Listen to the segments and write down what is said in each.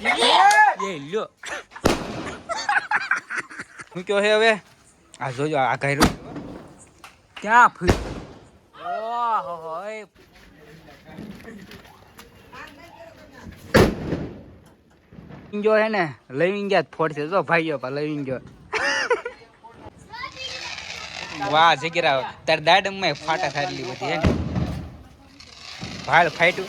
એ લ્યો. હું કયો હે હવે? આ જોજો આ ઘાયરો ક્યાં ફૂલ ઓહો હોય જો હે ને? લઈ ગયા ફોડશે જો ભાઈઓ પા લઈ ગયો. વાહ જગીરા તાર દાડમમાં ફાટા થારેલી બધી હે ને? ભાળ ફાટ્યું.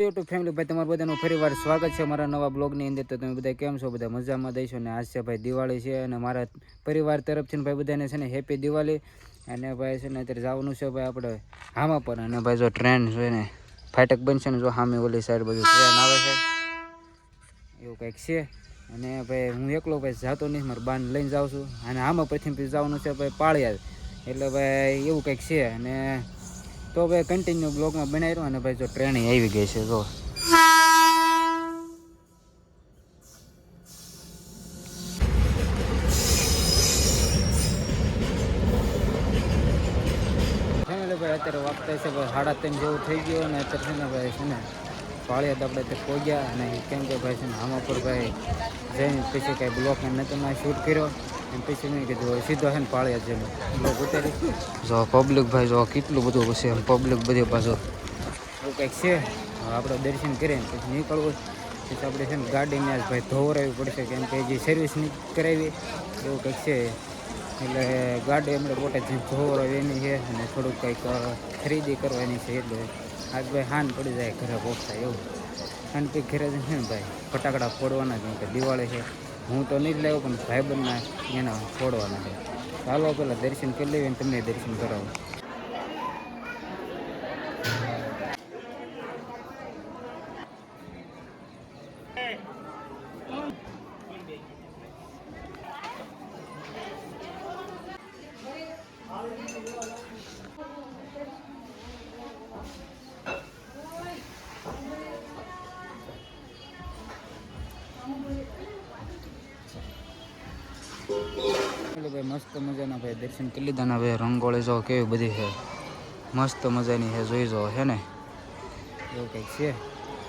યુટ્યુબ ફેમિલી ભાઈ, તમારું બધાનું ફરીવાર સ્વાગત છે મારા નવા બ્લોગની અંદર. તો તમે બધા કેમ છો? બધા મજામાં દઈશો ને આજ છે ભાઈ દિવાળી છે અને મારા પરિવાર તરફથી ભાઈ બધાને છે ને હેપી દિવાળી. અને ભાઈ છે ને અત્યારે જવાનું છે ભાઈ આપણે હામા પર. અને ભાઈ જો ટ્રેન છે ને ફાટક બનશે ને જો હામે ઓલી સાઈડ બધું ટ્રેન આવે છે. એવું કંઈક છે. અને ભાઈ હું એકલો ભાઈ જાતો નહીં, મારા બાન લઈને જાઉં છું. અને પછી પછી જવાનું છે ભાઈ પાળિયા એટલે ભાઈ એવું કંઈક છે. અને તો ભાઈ કન્ટિન્યુ બ્લોગમાં બનાવી અને ભાઈ જો ટ્રેન આવી ગઈ છે, જો. અત્યારે વાગતા છે સાડા ત્રણ જેવું થઈ ગયું અને અત્યારે ભાઈ છે ને પાળિયાદ આપણે તે પહોંચ્યા અને કેમ કે ભાઈ છે ને આમાં ભાઈ જઈને પછી કાંઈ બ્લોક નતો મેં શૂટ કર્યો. કીધું સીધો છે ને પાળિયાદ છે બ્લોક ઉતારી જો પબ્લિક ભાઈ જો કેટલું બધું હશે એમ પબ્લિક બધી પાછો. એવું કંઈક છે? આપણે દર્શન કરીને પછી નીકળવું પછી આપણે છે ને ગાડીને આજ ભાઈ ધોવરાવી પડશે કેમ કે જે સર્વિસ નહીં કરાવી. એવું કંઈક છે. એટલે ગાડી એમણે પોતે જે ધોવરાવી એની છે અને થોડુંક કંઈક ખરીદી કરવાની છે એટલે આજ ભાઈ હાન પડી જાય ઘરે પહોંચતા એવું. અને કંઈક ઘરે છે ને ભાઈ? ફટાકડા ફોડવાના કેમ કે દિવાળી છે. હું તો નહીં જ લાવ્યો, પણ ભાઈબંધના એના ફોડવાના છે. ચાલો પહેલાં દર્શન કરી લેવી તમને દર્શન કરાવું. ભાઈ, મસ્ત મજાના ભાઈ, દર્શન કરી લીધા ને ભાઈ રંગોળી જો કેવી બધી છે. મસ્ત મજાની છે, જોઈ જો, હે ને? એવું કંઈક છે.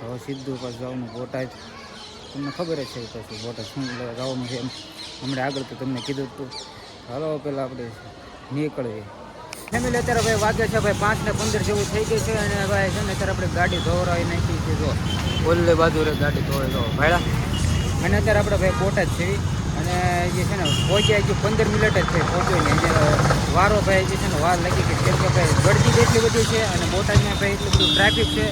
હવે સીધું પાછું જવાનું બોટાદ. તમને ખબર જ છે પછી બોટાદ શું જવાનું છે એમ. હમણાં આગળ તો તમને કીધું હતું હાલો પહેલાં આપણે નીકળીએ. ફેમિલી અત્યારે ભાઈ વાગે છે, ભાઈ પાંચ ને પંદર જેવું થઈ ગયું છે અને ભાઈ છે ને અત્યારે આપણે ગાડી ધોવરાવી નાખી છે, જો. ઓલ્લે બાજુ ગાડી ધોવાઈ જો. ભાડા અને અત્યારે આપણે ભાઈ બોટાદ છે અને જે છે ને પહોંચ્યા હજી પંદર મિનિટ જ છે પહોંચ્યો ને. વારો ભાઈ જે છે ને વાર લાગી ગઈ કેમ કે ભાઈ ગળદી એટલી બધી છે અને બોટાદમાં ભાઈ એટલું બધું ટ્રાફિક છે.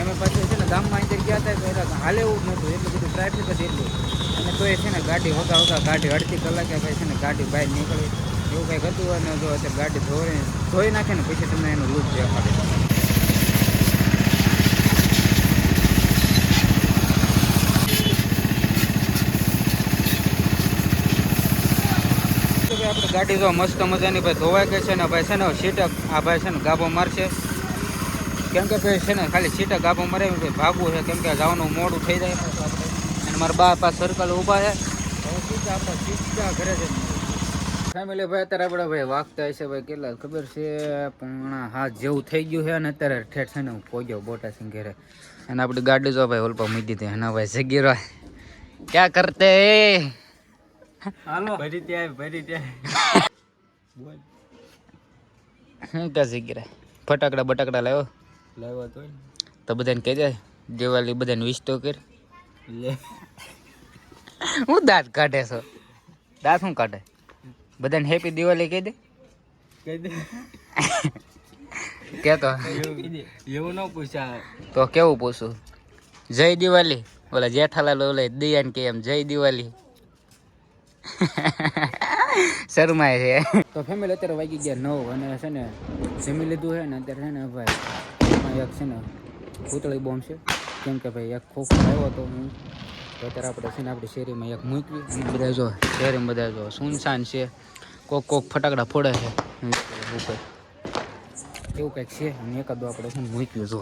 એમાં પાછું છે ને ગામમાં અંદર ગયા હતા તો એટલે હાલે એવું નહોતું એટલું બધું ટ્રાફિક જ એટલું. અને તો એ છે ને ગાડી હોતા હોતા ગાડી અડધી કલાકે ભાઈ છે ને ગાડી બહાર નીકળી. એવું કંઈક હતું અને જો ગાડી ધોઈ ધોઈ નાખે ને પછી તમને એનું લુક દેખાડે. ગાડી જો મસ્ત મજાની ભાઈ ધોવાઈ ગઈ છે ને ભાઈ છે ને સીટક, આ ભાઈ છે ને ગાભો મારશે. કેમ કે ભાઈ છે ને ખાલી સીટક ગાભો મારે ભાઈ ભાગવું છે, કેમ કે જવાનું મોડું થઈ જાય અને મારા બા પાસ સર્કલ ઊભા છે. ઘરે છે ફેમિલી ભાઈ અત્યારે આપણે ભાઈ વાગતા હશે ભાઈ, કેટલા ખબર છે, પણ હાથ જેવું થઈ ગયું છે અને અત્યારે ઠેઠ છે ને હું પહોંચ્યો બોટા સિંહ ઘેરે. અને આપણી ગાડી જો ભાઈ ઓલપા મૂકી દીધી. અને ભાઈ જગીરો ક્યાં કરતે? હાલો. ભરી ત્યાં ભરી ત્યાં હું ક્યાં જગીરા ફટાકડા બટાકડા લાવ્યો? લાવ્યો તો તો બધાને કહેજે દે દિવાળી બધાને વિશ તો કર. હું દાંત કાઢે છો? દાંત શું કાઢે? બધાને હેપી દિવાળી કહી દે. કહી દે. કે તો? એવું ન પૂછા તો કેવું પૂછું? જય દિવાળી. ઓલા જેઠાલાલ ઓલા દિયાન કે એમ જય દિવાળી. શરમાય છે. તો ફેમિલી અત્યારે વાગી ગયા નવ અને છે ને જમી લીધું છે ને અત્યારે છે ને ભાઈ એક છે ને પૂતળી બોમ્બ છે. કેમ કે ભાઈ એક ખોખો આવ્યો હતો હું. તો અત્યારે આપણે છે ને આપણી શેરીમાં એક મૂકવી બધા જો શેરીમાં બધા જો સુનસાન છે. કોક કોક ફટાકડા ફોડે છે. એવું કંઈક છે. અને એકાદું આપણે છે ને મૂક્યું જો.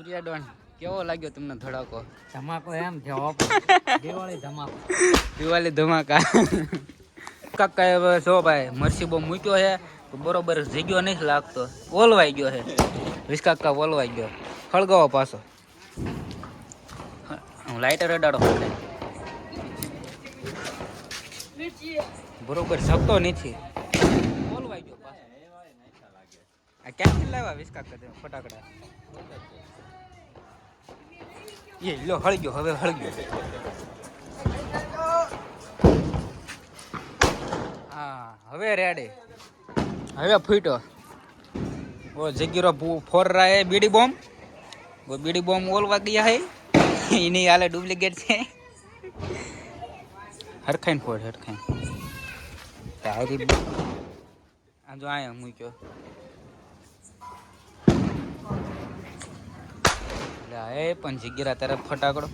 સૂર્યાડોન કેવો લાગ્યો તમને ધડાકો? ધમાકો એમ જવાબ દિવાળી ધમાકો. દિવાળી ધમાકા. કાકા હવે જો ભાઈ મરસીબો મૂક્યો છે તો બરોબર જીગ્યો નહીં લાગતો. ઓલવાઈ ગયો છે. વીસ વોલવાઈ ઓલવાઈ ગયો. ખળગાવો પાછો. હું લાઇટર અડાડો. બરોબર શકતો નથી. ઓલવાઈ ગયો પાછો. આ ક્યાંથી લાવ્યા વીસ કાકા ફટાકડા? એ લો હળગ્યો હવે હળગ્યો હા હવે રેડે હવે ફૂટ્યો. ઓ જગીરો ફોર રાય બીડી બોમ્બ. ઓ બીડી બોમ્બ ઓલવા ગયા હે. એની હાલે ડુપ્લિકેટ છે. હરખાઈને ફોડ હરખાઈને. તારી આ જો આયા મૂક્યો. લે એ પણ જીગીરા તારે ફટાકડો.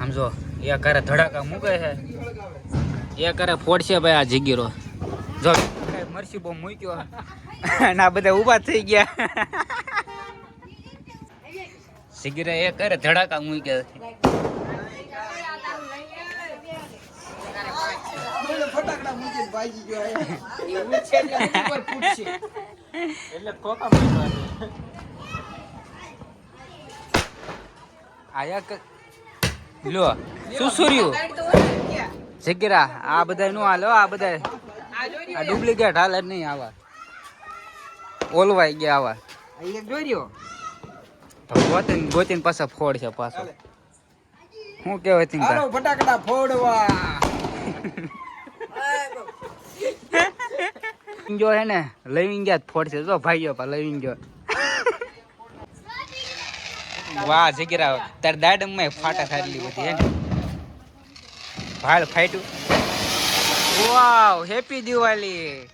આમ જો એ કરે ધડાકા મૂકે છે. એ કરે ફોડશે ભાઈ આ જીગીરો જો મરસી બહુ મૂક્યો અને આ બધા ઊભા થઈ ગયા. જીગીરા એ કરે ધડાકા મૂક્યા એટલે કોકા આયા લો સુસુર્યું સિગીરા આ બધા નું હાલો આ બધા આ ડુપ્લિકેટ હાલે જ નહીં આવા. ઓલવાઈ ગયા આવા. એક જોઈ રહ્યો ગોતીન ગોતીન પાછા ફોડ છે પાછો. શું કહેવાય તીન ફટાકડા ફોડવા. જો હે ને? લઈ ગયા જ ફોડ છે. જો ભાઈઓ પા લઈ ગયો. વાહ, જગીરા, તાર દાડમમાં ફાટા ખાટલી બધી, હે ભાળ ફાટ્યું. Wow, happy Diwali.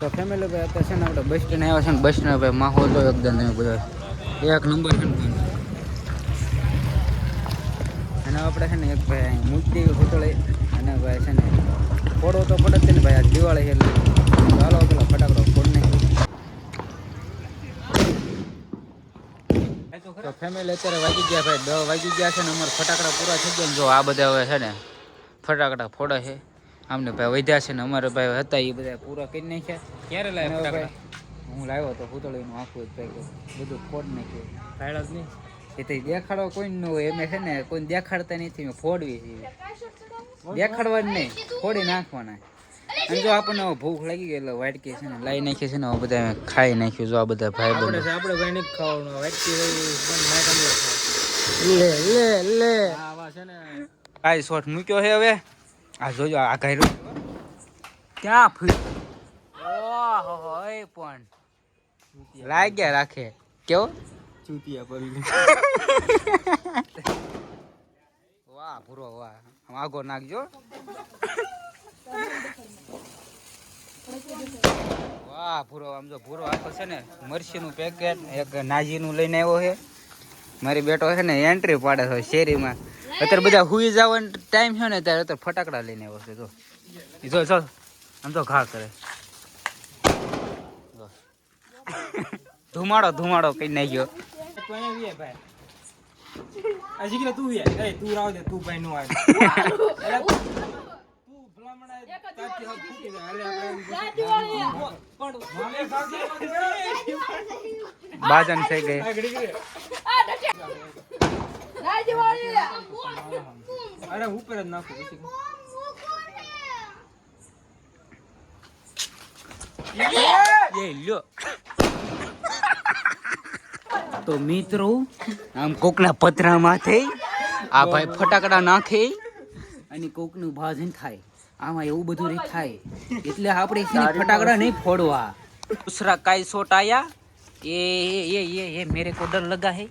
તો ફેમિલી ભાઈ અત્યારે છે ને આપણે બસ સ્ટેન્ડ આવ્યા છે ને બસ સ્ટેન્ડ ભાઈ માહોલ તો એકદમ બધા એક નંબર છે ને અને આપણે છે ને એક ભાઈ મૂર્તિ ભૂતળી અને ભાઈ છે ને ફોડો તો જ છે ને ભાઈ આ દિવાળી એટલે ચાલો પેલા ફટાકડો ફોડ નહીં તો ફેમિલી અત્યારે વાગી ગયા ભાઈ દસ વાગી ગયા છે ને અમારે ફટાકડા પૂરા થઈ ગયા જો આ બધા હવે છે ને ફટાકડા ફોડે છે. આમને ભાઈ વધ્યા છે ને અમારે ભાઈ હતા એ બધા પૂરા કરી નાખ્યા. ક્યારે લાવ્યા ફટાકડા? હું લાવ્યો તો પૂતળીનું આખું જ બધું ફોડ નાખ્યું. ફાયડા જ નહીં. એ તો દેખાડો કોઈ ન હોય એમ છે ને કોઈ દેખાડતા નથી મેં ફોડવી છે. દેખાડવા જ નહીં ફોડી નાખવાના. અને જો આપણને ભૂખ લાગી ગઈ એટલે વાટકી છે ને લાવી નાખી છે ને હવે બધા ખાઈ નાખ્યું જો આ બધા ભાઈ બંધ આપણે ભાઈ નહીં ખાવાનું વાટકી હોય લે લે લે. આવા છે ને. આ શોટ મૂક્યો છે હવે. આ જોજો આ ઘાયરું ક્યાં ફૂટ ઓહો હોય પણ. લાગ્યા રાખે. કેવો? ચૂતિયા પડી. વાહ પૂરો વાહ. આગો નાખજો. વાહ પૂરો આમ જો પૂરો આખો છે ને, મરસીનું પેકેટ એક નાજીનું લઈને આવ્યો છે. મારી બેટો છે ને એન્ટ્રી પાડે છે શેરીમાં. અત્યારે બધા હુઈ જવાનો ટાઈમ છે ને ત્યારે અત્યારે ફટાકડા લઈને આવ્યો છે, જો. જો જો. આમ તો ઘા કરે. ધુમાડો ધુમાડો કઈ નાખ્યો. ભાઈ. આ શીખલે તું એ તું રાવ દે તું ભાઈ નો આવે. બાજન થઈ ગઈ. અરે ઉપર જ નાખું પછી. એ લ્યો. તો મિત્રો આમ કોકના પતરામાં થઈ આ ભાઈ ફટાકડા નાખે અને કોકનું ભાજન થાય આમાં એવું બધું રે થાય એટલે આપણે છે ને ફટાકડા નહીં ફોડવા दूसरा काई शॉट आया ये ये ये ये मेरे को डर लगा है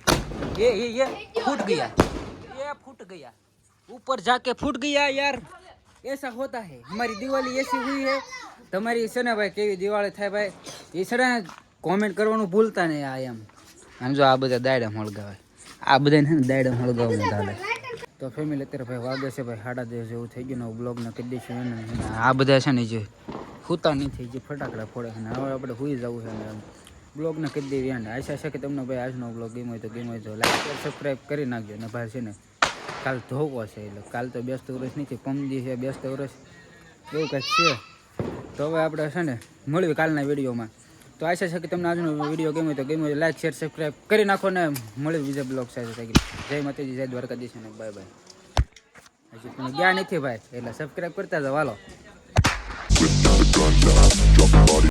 ये ये ये फूट गया ये फूट गया ऊपर जाके फूट गया यार ऐसा होता है हमारी दिवाली ऐसी हुई है તમારી છે ને ભાઈ કેવી દિવાળી થાય ભાઈ એ છે ને કોમેન્ટ કરવાનું ભૂલતા નહીં આ એમ આમ જો આ બધા દાયડા હળગાવે આ બધાને છે ને દાયડા હળગાવવાનું ચાલે તો ફેમિલી અત્યારે ભાઈ વાગે છે ભાઈ સાડા દસ જેવું થઈ ગયું ને બ્લોગને કરી દઈશું એને આ બધા છે ને જે સૂતા નથી, જે ફટાકડા ફોડે છે ને હવે આપણે સુઈ જવું છે ને બ્લોગને કરી દેવી અને આશા છે કે તમને ભાઈ આજનો બ્લોગ ગેમ હોય તો ગેમ હોય તો લાઈક સબસ્ક્રાઈબ કરી નાખજો. ને ભાઈ છે ને કાલ ધોકો છે એટલે કાલ તો બેસ્ત વર્ષ નથી પમજી છે બેસ્ત વર્ષ એવું કંઈક છે. તો હવે આપણે છે ને મળ્યું કાલના વિડીયોમાં. તો આશા છે કે તમને આજનો વીડિયો ગમ્યો તો ગમ્યો લાઈક શેર સબસ્ક્રાઈબ કરી નાખો ને મળે બીજા બ્લોગ સાથે જય માતાજી, જય દ્વારકાધીશ અને બાય બાય હજી તમે ગયા નથી ભાઈ, એટલે સબસ્ક્રાઈબ કરતા જાઓ. હાલો.